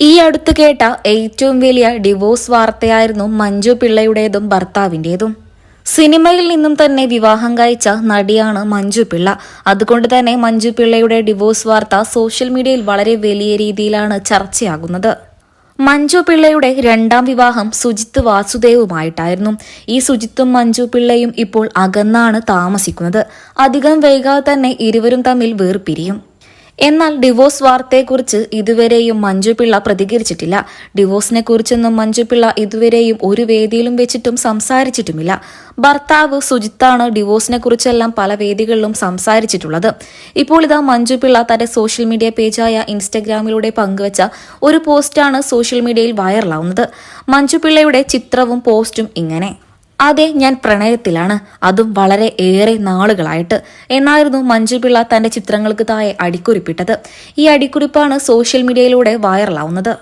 ഈ അടുത്ത് കേട്ട ഏറ്റവും വലിയ ഡിവോഴ്സ് വാർത്തയായിരുന്നു മഞ്ജു പിള്ളയുടേതും ഭർത്താവിന്റെതും സിനിമയിൽ നിന്നും തന്നെ വിവാഹം കഴിച്ച നടിയാണ് മഞ്ജു പിള്ള. അതുകൊണ്ട് തന്നെ മഞ്ജു പിള്ളയുടെ ഡിവോഴ്സ് വാർത്ത സോഷ്യൽ മീഡിയയിൽ വളരെ വലിയ രീതിയിലാണ് ചർച്ചയാകുന്നത്. മഞ്ജു പിള്ളയുടെ രണ്ടാം വിവാഹം സുജിത്ത് വാസുദേവുമായിട്ടായിരുന്നു. ഈ സുജിത്തും മഞ്ജു പിള്ളയും ഇപ്പോൾ അകന്നാണ് താമസിക്കുന്നത്. അധികം വൈകാതെ തന്നെ ഇരുവരും തമ്മിൽ വേർപിരിയും. എന്നാൽ ഡിവോഴ്സ് വാർത്തയെക്കുറിച്ച് ഇതുവരെയും മഞ്ജുപിള്ള പ്രതികരിച്ചിട്ടില്ല. ഡിവോഴ്സിനെ കുറിച്ചൊന്നും മഞ്ജു പിള്ള ഇതുവരെയും ഒരു വേദിയിലും വെച്ചിട്ടും സംസാരിച്ചിട്ടുമില്ല. ഭർത്താവ് സുജിത്താണ് ഡിവോഴ്സിനെ കുറിച്ചെല്ലാം പല വേദികളിലും സംസാരിച്ചിട്ടുള്ളത്. ഇപ്പോൾ ഇതാ മഞ്ജുപിള്ള തന്റെ സോഷ്യൽ മീഡിയ പേജായ ഇൻസ്റ്റഗ്രാമിലൂടെ പങ്കുവച്ച ഒരു പോസ്റ്റാണ് സോഷ്യൽ മീഡിയയിൽ വൈറലാവുന്നത്. മഞ്ജു പിള്ളയുടെ ചിത്രവും പോസ്റ്റും ഇങ്ങനെ. അതെ ഞാൻ പ്രണയത്തിലാണ്. അതും വളരെ ഏറെ നാളുകളായിട്ട്. എന്നായിരുന്നു മഞ്ജു പിള്ള തന്റെ ചിത്രങ്ങൾക്ക് താഴെ അടിക്കുറിപ്പിട്ടത്. ഈ അടിക്കുറിപ്പാണ് സോഷ്യൽ മീഡിയയിലൂടെ വൈറലാവുന്നത്.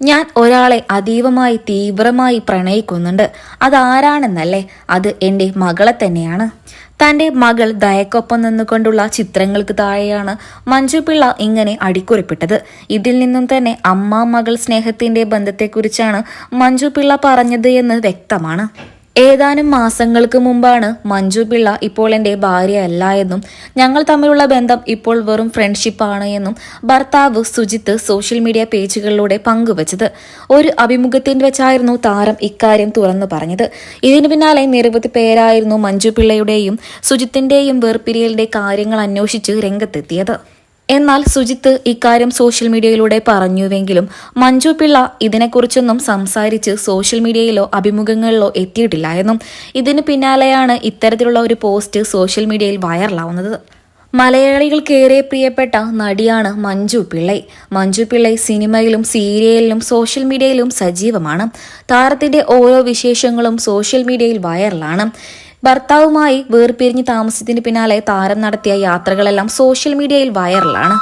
ഞാൻ ഒരാളെ അതീവമായി തീവ്രമായി പ്രണയിക്കുന്നുണ്ട്. അതാരാണെന്നല്ലേ അത് എന്റെ മകളെ തന്നെയാണ്. തന്റെ മകൾ ദയക്കൊപ്പം നിന്നുകൊണ്ടുള്ള ചിത്രങ്ങൾക്ക് താഴെയാണ് മഞ്ജുപിള്ള ഇങ്ങനെ അടിക്കുറിപ്പിട്ടത്. ഇതിൽ നിന്നും തന്നെ അമ്മ മകൾ സ്നേഹത്തിന്റെ ബന്ധത്തെക്കുറിച്ചാണ് മഞ്ജുപിള്ള പറഞ്ഞത് എന്ന് വ്യക്തമാണ്. ഏതാനും മാസങ്ങൾക്ക് മുമ്പാണ് മഞ്ജു പിള്ള ഇപ്പോൾ എന്റെ ഭാര്യ അല്ല എന്നും ഞങ്ങൾ തമ്മിലുള്ള ബന്ധം ഇപ്പോൾ വെറും ഫ്രണ്ട്ഷിപ്പാണ് എന്നും ഭർത്താവ് സുജിത്ത് സോഷ്യൽ മീഡിയ പേജുകളിലൂടെ പങ്കുവച്ചത്. ഒരു അഭിമുഖത്തിൽ വെച്ചായിരുന്നു താരം ഇക്കാര്യം തുറന്നു പറഞ്ഞത്. ഇതിനു പിന്നാലെ നിരവധി പേരായിരുന്നു മഞ്ജു പിള്ളയുടെയും സുജിത്തിന്റെയും വേർപിരിയലിന്റെ കാര്യങ്ങൾ അന്വേഷിച്ച് രംഗത്തെത്തിയത്. എന്നാൽ സുജിത്ത് ഇക്കാര്യം സോഷ്യൽ മീഡിയയിലൂടെ പറഞ്ഞുവെങ്കിലും മഞ്ജു പിള്ള ഇതിനെക്കുറിച്ചൊന്നും സംസാരിച്ച് സോഷ്യൽ മീഡിയയിലോ അഭിമുഖങ്ങളിലോ എത്തിയിട്ടില്ലായിരുന്നു. ഇതിന് പിന്നാലെയാണ് ഇത്തരത്തിലുള്ള ഒരു പോസ്റ്റ് സോഷ്യൽ മീഡിയയിൽ വൈറലാവുന്നത്. മലയാളികൾക്കേറെ പ്രിയപ്പെട്ട നടിയാണ് മഞ്ജു പിള്ളൈ. മഞ്ജു പിള്ളൈ സിനിമയിലും സീരിയലിലും സോഷ്യൽ മീഡിയയിലും സജീവമാണ്. താരത്തിന്റെ ഓരോ വിശേഷങ്ങളും സോഷ്യൽ മീഡിയയിൽ വൈറലാണ്. ഭർത്താവുമായി വേർപിരിഞ്ഞ് താമസത്തിന് പിന്നാലെ താരം നടത്തിയ യാത്രകളെല്ലാം സോഷ്യൽ മീഡിയയിൽ വൈറലാണ്